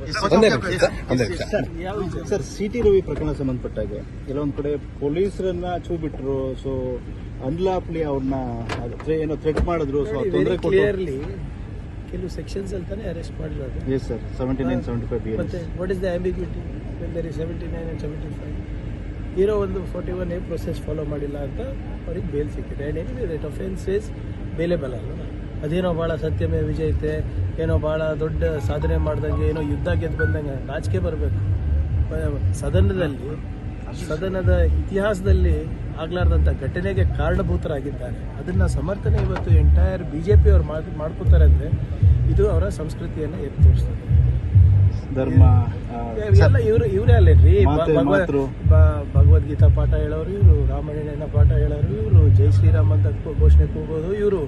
Sir, ಒಂದೇ sir C T Ravi ಪ್ರಕರಣ ಸಂಬಂಧಪಟ್ಟಾಗೆ ಕೆಲವೊಂದು ಕಡೆ ಪೊಲೀಸರನ್ನ ಚೂ ಬಿಟ್ರು ಸೊ ಅನ್ಲಾಪ್ಲಿ ಅವ್ರನ್ನ ಏನೋ ಥ್ರೆಟ್ ಮಾಡಿದ್ರು ಸೊ ತೊಂದರೆ ಕ್ಲಿಯರ್ಲಿ ಕೆಲವು ಸೆಕ್ಷನ್ಸ್ ಅಂತಾನೆ ಅರೆಸ್ಟ್ ಮಾಡಿರೋದು yes sir seventy nine seventy five B ಮತ್ತೆ what is the ambiguity there is seventy nine and seventy five ಇರೋ ಒಂದು forty one A process follow ಮಾಡಿಲ್ಲ ಅಂತ ಅವ್ರಿಗೆ ಬೇಲ್ ಸಿಕ್ಕಿದೆ. And anyway that offence is bailable ಅಲ್ಲ ಅದೇನೋ ಭಾಳ ಸತ್ಯಮೇ ವಿಜಯತೆ ಏನೋ ಭಾಳ ದೊಡ್ಡ ಸಾಧನೆ ಮಾಡ್ದಂಗೆ, ಏನೋ ಯುದ್ಧ ಗೆದ್ದು ಬಂದಂಗೆ ನಾಚಿಕೆ ಬರಬೇಕು. ಸದನದಲ್ಲಿ, ಸದನದ ಇತಿಹಾಸದಲ್ಲಿ ಆಗ್ಲಾರ್ದಂಥ ಘಟನೆಗೆ ಕಾರಣಭೂತರಾಗಿದ್ದಾರೆ. ಅದನ್ನು ಸಮರ್ಥನೆ ಇವತ್ತು ಎಂಟೈರ್ ಬಿ ಜೆ ಪಿ ಅವ್ರು ಮಾಡ್ ಮಾಡ್ಕೋತಾರೆ ಅಂದರೆ ಇದು ಅವರ ಸಂಸ್ಕೃತಿಯನ್ನು ಎತ್ತಿ ತೋರಿಸ್ತದೆ. ಧರ್ಮ ಎಲ್ಲ ಇವರು ಇವರೇ ಅಲ್ಲೇನ್ರಿ? ಭಗವದ್ಗೀತಾ ಪಾಠ ಹೇಳೋರು ಇವರು ರಾಮಾಯಣ ಪಾಠ ಹೇಳೋರು ಇವರು ಜೈ ಶ್ರೀರಾಮ್ ಅಂತ ಘೋಷಣೆ ಕೂಗೋದು ಇವರು.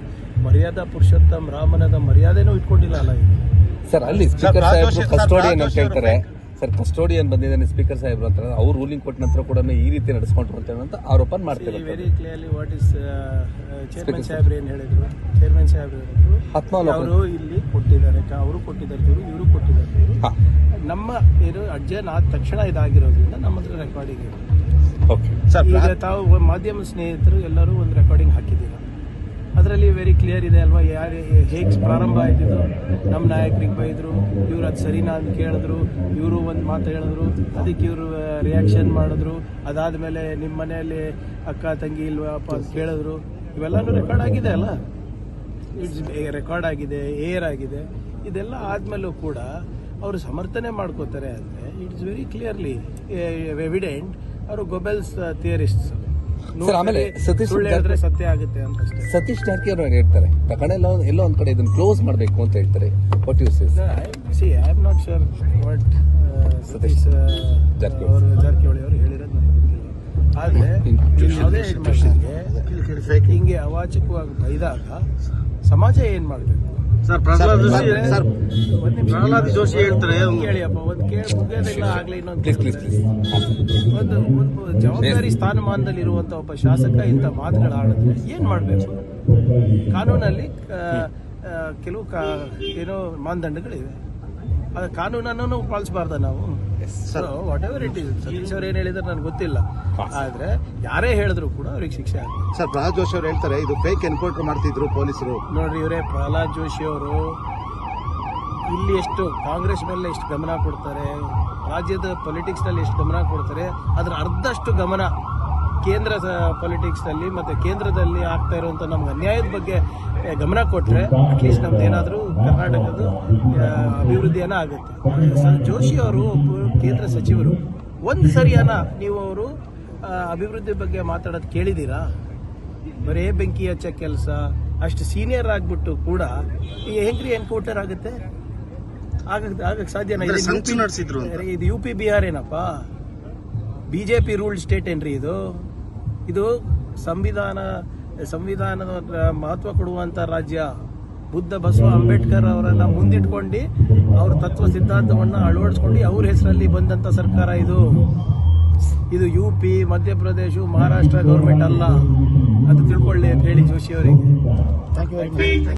ಮರ್ಯಾದಾ ಪುರುಷೋತ್ತಮ್ ರಾಮನದ ಮರ್ಯಾದೆನೂ ಇಟ್ಕೊಂಡಿಲ್ಲ ಅಲ್ಲ ಇವರು. ಸರ್ ಅಲ್ಲಿ ಸ್ಪೀಕರ್ ಸಾಹೇಬ್ರು ಕಸ್ಟೋಡಿಯನ್ ಅಂತ ಹೇಳ್ತಾರೆ. ಸರ್ ಕಸ್ಟೋಡಿಯನ್ ಬಂದಿದ್ದಾನೆ ಸ್ಪೀಕರ್ ಸಾಹೇಬ್ರು ಅಂತ ಅವ್ರು ರೂಲಿಂಗ್ ಕೊಟ್ಟ ನಂತರ ಕೂಡ ಈ ರೀತಿ ನಡೆಸ್ಕೊಂಡ್ರು ಅಂತ ಹೇಳೋ ಅಂತ ಆರೋಪ ಮಾಡ್ತಾರೆ very clearly what is chairman ಸಾಹೇಬ್ರು ಏನು ಹೇಳಿದ್ರು? ಚೇರ್ಮನ್ ಸಾಹೇಬ್ರು ಹೇಳಿದ್ರು. ಅವರು ಇಲ್ಲಿ ಕೊಟ್ಟಿದ್ದಾರೆ ಅವರು ಕೊಟ್ಟಿದ್ದಾರೆ ದೂರು ಇವರು ಕೊಟ್ಟಿದ್ದಾರೆ. ದೂರು ನಮ್ಮ ಏನು ಅಡ್ಜನ್ ಆದ ತಕ್ಷಣ ಇದಾಗಿರೋದ್ರಿಂದ ನಮ್ಮ ಹತ್ರ ರೆಕಾರ್ಡಿಂಗ್ ಇದೆ. ಓಕೆ ಈಗ ತಾವು ಮಾಧ್ಯಮ ಸ್ನೇಹಿತರು ಎಲ್ಲರೂ ಒಂದು ರೆಕಾರ್ಡಿಂಗ್ ವೆರಿ ಕ್ಲಿಯರ್ ಇದೆ ಅಲ್ವಾ? ಯಾರು ಹೇಗೆ ಪ್ರಾರಂಭ ಆಯ್ತಿದ್ದು ನಮ್ಮ ನಾಯಕರಿಗೆ ಬೈದರು, ಇವ್ರು ಅದು ಸರಿನಾ ಅಂತ ಕೇಳಿದ್ರು, ಇವರು ಒಂದು ಮಾತು ಹೇಳಿದ್ರು, ಅದಕ್ಕೆ ಇವರು ರಿಯಾಕ್ಷನ್ ಮಾಡಿದ್ರು. ಅದಾದಮೇಲೆ ನಿಮ್ಮ ಮನೆಯಲ್ಲಿ ಅಕ್ಕ, ತಂಗಿ ಇಲ್ವಪ್ಪ ಅಂತ ಕೇಳಿದ್ರು. ಇವೆಲ್ಲನೂ ರೆಕಾರ್ಡ್ ಆಗಿದೆ ಅಲ್ಲ? ಇಟ್ಸ್ ರೆಕಾರ್ಡ್ ಆಗಿದೆ ಏರ್ ಆಗಿದೆ. ಇದೆಲ್ಲ ಆದಮೇಲೂ ಕೂಡ ಅವರು ಸಮರ್ಥನೆ ಮಾಡ್ಕೋತಾರೆ ಅಂದರೆ ಇಟ್ಸ್ ವೆರಿ ಕ್ಲಿಯರ್ಲಿ ಎವಿಡೆಂಟ್ ಅವರು ಗೊಬೆಲ್ಸ್ ಥಿಯರಿಸ್ಟ್ಸ್ Sir, ಆಮೇಲೆ ಸತೀಶ್ ಹೇಳಿದ್ರೆ ಸತ್ಯ ಆಗುತ್ತೆ ಅಂತ ಅಷ್ಟೇ. ಸತೀಶ್ ಜಾರಕಿಹೊಳಿ ಹೇಳ್ತಾರೆ ಪ್ರಕರಣ ಎಲ್ಲ ಎಲ್ಲೋ ಒಂದ್ ಕಡೆ ಇದನ್ನ ಕ್ಲೋಸ್ ಮಾಡಬೇಕು ಅಂತ ಹೇಳ್ತಾರೆ. What you says see I am not sure what Satish Jarkiholi. ಅವರು ಜಾರಕಿಹೊಳಿ ಅವರು ಹೇಳಿರೋದು ನನಗೆ ಗೊತ್ತಿಲ್ಲ. ಆದರೆ ಇಲ್ಲಿ ಯಾವುದೇ ಹೆಣ್ಮಕ್ಳಿಗೆ ಹಿಂಗೆ ಅವಾಚಕವಾಗಿ ಬೈದಾಗ ಸಮಾಜ ಏನು ಮಾಡಬೇಕು? ಸರ್ ಪ್ರಹ್ಲಾದ್ ಜೋಶಿ ಸರ್ ಪ್ರಹ್ಲಾದ್ ಜೋಶಿ ಹೇಳ್ತಾರೆ. ಕೇಳಿಯಪ್ಪ ಒಂದು ಕೇಳಿ ಮುಗಿಯೋದಿಲ್ಲ ಆಗ್ಲಿ ಇನ್ನೊಂದು ಪ್ಲೀಸ್ ಪ್ಲೀಸ್ ಪ್ಲೀಸ್ ಒಂದು ಒಂದು ಜವಾಬ್ದಾರಿ ಸ್ಥಾನಮಾನದಲ್ಲಿ ಇರುವಂತ ಒಬ್ಬ ಶಾಸಕ ಇಂಥ ಮಾತುಗಳು ಆಡಿದ್ರೆ ಏನ್ ಮಾಡಬೇಕು? ಕಾನೂನಲ್ಲಿ ಕೆಲವು ಕಾ ಏನೋ ಮಾನದಂಡಗಳಿವೆ. ಅದ ಕಾನೂನನ್ನು ಪಾಲಿಸಬಾರ್ದ ನಾವು? Whatever it is Satish ಅವ್ರು ಏನ್ ಹೇಳಿದ್ರೆ ನನಗೆ ಗೊತ್ತಿಲ್ಲ. ಆದ್ರೆ ಯಾರೇ ಹೇಳಿದ್ರು ಕೂಡ ಅವ್ರಿಗೆ ಶಿಕ್ಷೆ ಆಗುತ್ತೆ ಸರ್ ಪ್ರಹ್ಲಾದ್ ಜೋಶಿ ಅವ್ರು ಹೇಳ್ತಾರೆ ಇದು ಫೇಕ್ ಎನ್ಕೌಂಟರ್ ಮಾಡ್ತಿದ್ರು ಪೊಲೀಸರು. ನೋಡ್ರಿ ಇವರೇ ಪ್ರಹ್ಲಾದ್ ಜೋಶಿ ಅವರು ಇಲ್ಲಿ ಎಷ್ಟು ಕಾಂಗ್ರೆಸ್ ಮೇಲೆ ಎಷ್ಟು ಗಮನ ಕೊಡ್ತಾರೆ ರಾಜ್ಯದ ಪೊಲಿಟಿಕ್ಸ್ನಲ್ಲಿ ಎಷ್ಟು ಗಮನ ಕೊಡ್ತಾರೆ, ಅದರ ಅರ್ಧಷ್ಟು ಗಮನ ಕೇಂದ್ರ ಪೊಲಿಟಿಕ್ಸ್ನಲ್ಲಿ ಮತ್ತು ಕೇಂದ್ರದಲ್ಲಿ ಆಗ್ತಾ ಇರುವಂಥ ನಮ್ಗೆ ಅನ್ಯಾಯದ ಬಗ್ಗೆ ಗಮನ ಕೊಟ್ಟರೆ ಅಟ್ಲೀಸ್ಟ್ ನಮ್ದು ಏನಾದರೂ ಕರ್ನಾಟಕದ ಅಭಿವೃದ್ಧಿಯನ್ನು ಆಗುತ್ತೆ. ಜೋಶಿ ಅವರು ಕೇಂದ್ರ ಸಚಿವರು, ಒಂದು ಸರಿಯಾನ ನೀವು ಅವರು ಅಭಿವೃದ್ಧಿ ಬಗ್ಗೆ ಮಾತಾಡೋದು ಕೇಳಿದ್ದೀರಾ ಬರೇ ಬೆಂಕಿ ಹಚ್ಚ ಕೆಲಸ, ಅಷ್ಟು ಸೀನಿಯರ್ ಆಗಿಬಿಟ್ಟು ಕೂಡ, ಈ ಹೆಂಗ್ರಿ ಎನ್ಕೌಂಟರ್ ಆಗುತ್ತೆ? ಆಗಕ್ ಆಗಕ್ಕೆ ಸಾಧ್ಯನಾ ಇದು ಸಂಚು ನಡೆಸಿದ್ರು ಅಂತ. ಅರೆ, ಇದು ಯು ಪಿ ಬಿಹಾರ್ ಏನಪ್ಪ? ಬಿಜೆಪಿ ರೂಲ್ಡ್ ಸ್ಟೇಟ್ ಏನ್ರಿ ಇದು? ಇದು ಸಂವಿಧಾನ ಸಂವಿಧಾನದ ಮಹತ್ವ ಕೊಡುವಂತ ರಾಜ್ಯ. ಬುದ್ಧ ಬಸವ ಅಂಬೇಡ್ಕರ್ ಅವರನ್ನ ಮುಂದಿಟ್ಕೊಂಡು ಅವ್ರ ತತ್ವ ಸಿದ್ಧಾಂತವನ್ನ ಅಳವಡಿಸ್ಕೊಂಡು ಅವ್ರ ಹೆಸರಲ್ಲಿ ಬಂದಂತ ಸರ್ಕಾರ ಇದು. ಇದು U P Madhya Pradesh Maharashtra government ಅಲ್ಲ. ಅದು ತಿಳ್ಕೊಳ್ಳಿ ಅಂತ ಹೇಳಿ ಜೋಶಿ ಅವರಿಗೆ.